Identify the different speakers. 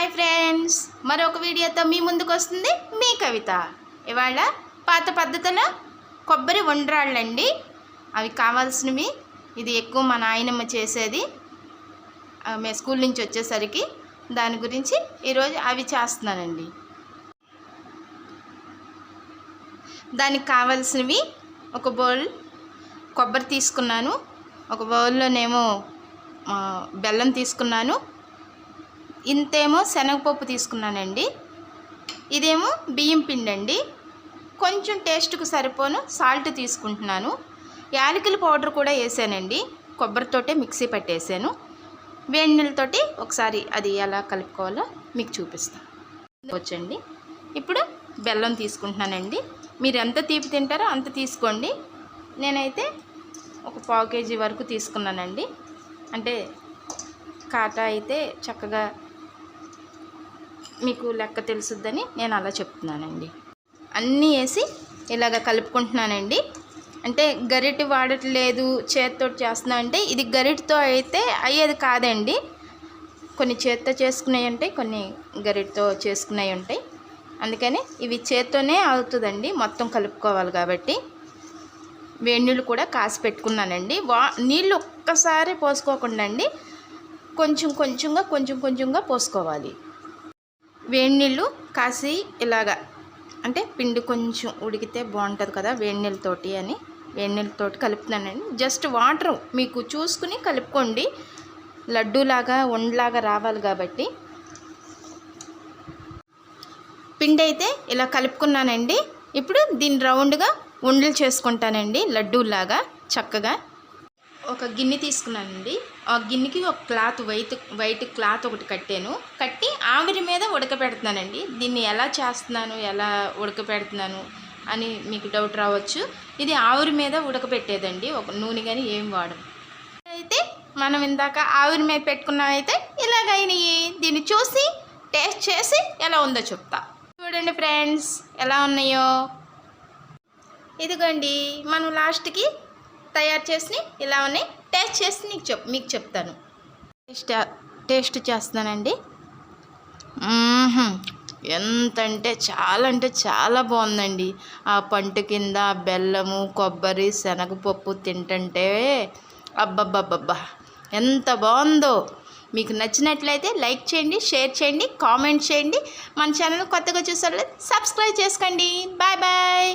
Speaker 1: Hi friends. మరొక వీడియోతో మీ ముందుకు వస్తుంది మీ కవిత. ఇవాళ పాత పద్ధతిలో కొబ్బరి వండ్రాళ్ళండి అవి కావాల్సినవి. ఇది ఎక్కువ మా నాయనమ్మ చేసేది. మే మేము స్కూల్ నుంచి వచ్చేసరికి దాని గురించి ఈరోజు అవి చేస్తున్నానండి. దానికి కావాల్సినవి ఒక బౌల్ కొబ్బరి తీసుకున్నాను. ఒక బౌల్లోనేమో బెల్లం తీసుకున్నాను. ఇంతేమో శనగపప్పు తీసుకున్నానండి. ఇదేమో బియ్యం పిండి అండి కొంచెం టేస్ట్కు సరిపోను సాల్ట్ తీసుకుంటున్నాను. యాలకుల పౌడర్ కూడా వేసానండి. కొబ్బరితోటే మిక్సీ పట్టేసాను. వేడి నీళ్ళతోటి ఒకసారి అది ఎలా కలుపుకోవాలో మీకు చూపిస్తాను. వచ్చండి. ఇప్పుడు బెల్లం తీసుకుంటున్నానండి. మీరు ఎంత తీపి తింటారో అంత తీసుకోండి. నేనైతే ఒక పావు కేజీ వరకు తీసుకున్నానండి. అంటే కాటా అయితే చక్కగా మీకు లెక్క తెలుసుద్దని నేను అలా చెప్తున్నానండి. అన్నీ వేసి ఇలాగ కలుపుకుంటున్నానండి. అంటే గరిటె వాడట్లేదు చేతితో చేస్తున్నా అంటే ఇది గరిటతో అయితే అయ్యేది కాదండి. కొన్ని చేత్తో చేసుకునేవి ఉంటాయి కొన్ని గరిటతో చేసుకునేవి ఉంటాయి. అందుకని ఇవి చేత్తోనే అవుతుందండి మొత్తం కలుపుకోవాలి కాబట్టి. వేడి నీళ్ళు కూడా కాసి పెట్టుకున్నానండి. వా నీళ్ళు ఒక్కసారి పోసుకోకుండా అండి కొంచెం కొంచెంగా కొంచెం కొంచెంగా పోసుకోవాలి. వేడి నీళ్ళు కాసి ఇలాగా అంటే పిండి కొంచెం ఉడికితే బాగుంటుంది కదా వేడి నీళ్ళతోటి అని. వేడి నీళ్ళతోటి కలుపుతున్నానండి. జస్ట్ వాటర్ మీకు చూసుకుని కలుపుకోండి. లడ్డూలాగా వండలాగా రావాలి కాబట్టి. పిండి అయితే ఇలా కలుపుకున్నానండి. ఇప్పుడు దీన్ని రౌండ్గా ఉండలు చేసుకుంటానండి లడ్డూలాగా చక్కగా. ఒక గిన్నె తీసుకున్నానండి. ఆ గిన్నెకి ఒక క్లాత్ వైట్ వైట్ క్లాత్ ఒకటి కట్టాను. కట్టి ఆవిరి మీద ఉడకబెడుతున్నానండి దీన్ని ఎలా చేస్తున్నాను ఎలా ఉడకబెడుతున్నాను అని మీకు డౌట్ రావచ్చు. ఇది ఆవిరి మీద ఉడకబెట్టేదండి ఒక నూనె కానీ ఏం వాడం అయితే మనం ఇందాక ఆవిరి మీద పెట్టుకున్నామైతే ఇలాగైనాయి. దీన్ని చూసి టేస్ట్ చేసి ఎలా ఉందో చెప్తా. చూడండి ఫ్రెండ్స్ ఎలా ఉన్నాయో. ఇదిగోండి మనం లాస్ట్కి తయారు చేసి ఇలా ఉన్నాయి. టేస్ట్ చేసి నీకు చెప్ మీకు చెప్తాను. టేస్ట్ టేస్ట్ చేస్తానండి ఎంత అంటే చాలా అంటే చాలా బాగుందండి. ఆ పంట కింద బెల్లము కొబ్బరి శనగపప్పు తింటుంటే అబ్బబ్బబ్బబ్బా! ఎంత బాగుందో! మీకు నచ్చినట్లయితే లైక్ చేయండి షేర్ చేయండి కామెంట్ చేయండి. మన ఛానల్ కొత్తగా చూసారు సబ్స్క్రైబ్ చేసుకోండి. Bye bye!